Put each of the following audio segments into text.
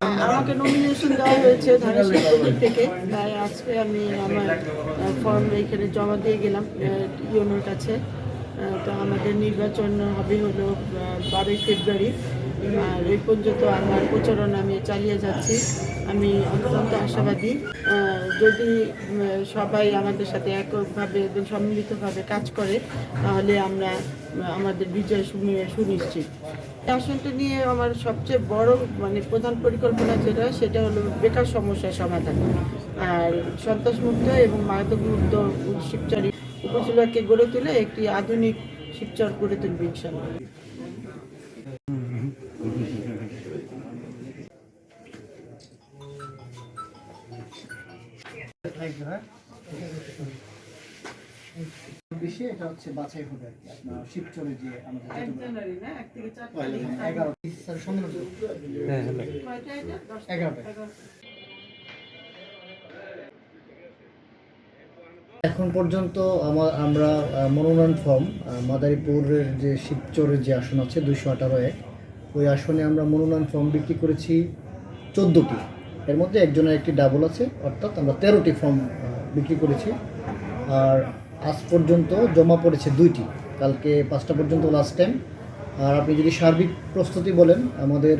আমাকে নমিনেশন দেওয়া হয়েছে প্রদীপ থেকে। তাই আজকে আমি আমার ফর্ম এখানে জমা দিয়ে গেলাম ইউনোর কাছে। তো আমাদের নির্বাচন হবে হলো বারোই ফেব্রুয়ারি। আর এই পর্যন্ত আমার প্রচারণা আমি চালিয়ে যাচ্ছি। আমি অত্যন্ত আশাবাদী। যদি সবাই আমাদের সাথে এককভাবে এবং সম্মিলিতভাবে কাজ করে, তাহলে আমরা আমাদের বিজয় সুনি- সুনিশ্চিত। এই নিয়ে আমার সবচেয়ে বড় মানে প্রধান পরিকল্পনা যেটা, সেটা হলো বেকার সমস্যার সমাধান। আর সন্ত্রাসমুক্ত এবং মাদকমুক্ত শিবচর উপজেলাকে গড়ে তুলে একটি আধুনিক শিবচর গড়ে তুলবে ইনশাল্লাহ বেশি এটা হচ্ছে বাছাই হবে আর কি। আপনার শিবচরে যে আমাদের এক যেটা- না? এক থেকে চার এগারো সম্মেলন এগারোটা। এগারোটা। এখন পর্যন্ত আমার আমরা মনোনয়ন ফর্ম মাদারীপুরের যে শিবচরের যে আসন আছে দুইশো আঠারো এক ওই আসনে আমরা মনোনয়ন ফর্ম বিক্রি করেছি চোদ্দোটি। এর মধ্যে একজনের একটি ডাবল আছে অর্থাৎ আমরা তেরোটি ফর্ম বিক্রি করেছি। আর আজ পর্যন্ত জমা পড়েছে দুইটি। কালকে পাঁচটা পর্যন্ত লাস্ট টাইম আর আপনি যদি সার্বিক প্রস্তুতি বলেন, আমাদের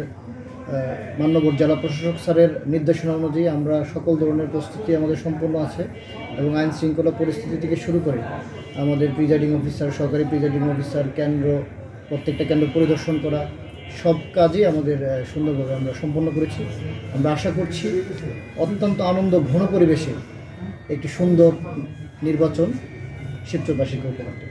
মান্যবর জেলা প্রশাসক স্যারের নির্দেশনা অনুযায়ী আমরা সকল ধরনের প্রস্তুতি আমাদের সম্পূর্ণ আছে এবং আইন শৃঙ্খলা পরিস্থিতি থেকে শুরু করে আমাদের প্রিজাইডিং অফিসার সরকারি প্রিজাইডিং অফিসার কেন্দ্র, প্রত্যেকটা কেন্দ্র পরিদর্শন করা, সব কাজই আমাদের সুন্দরভাবে আমরা সম্পন্ন করেছি। আমরা আশা করছি অত্যন্ত আনন্দ ঘন পরিবেশে একটি সুন্দর নির্বাচন শিবচরবাসীকে উপহার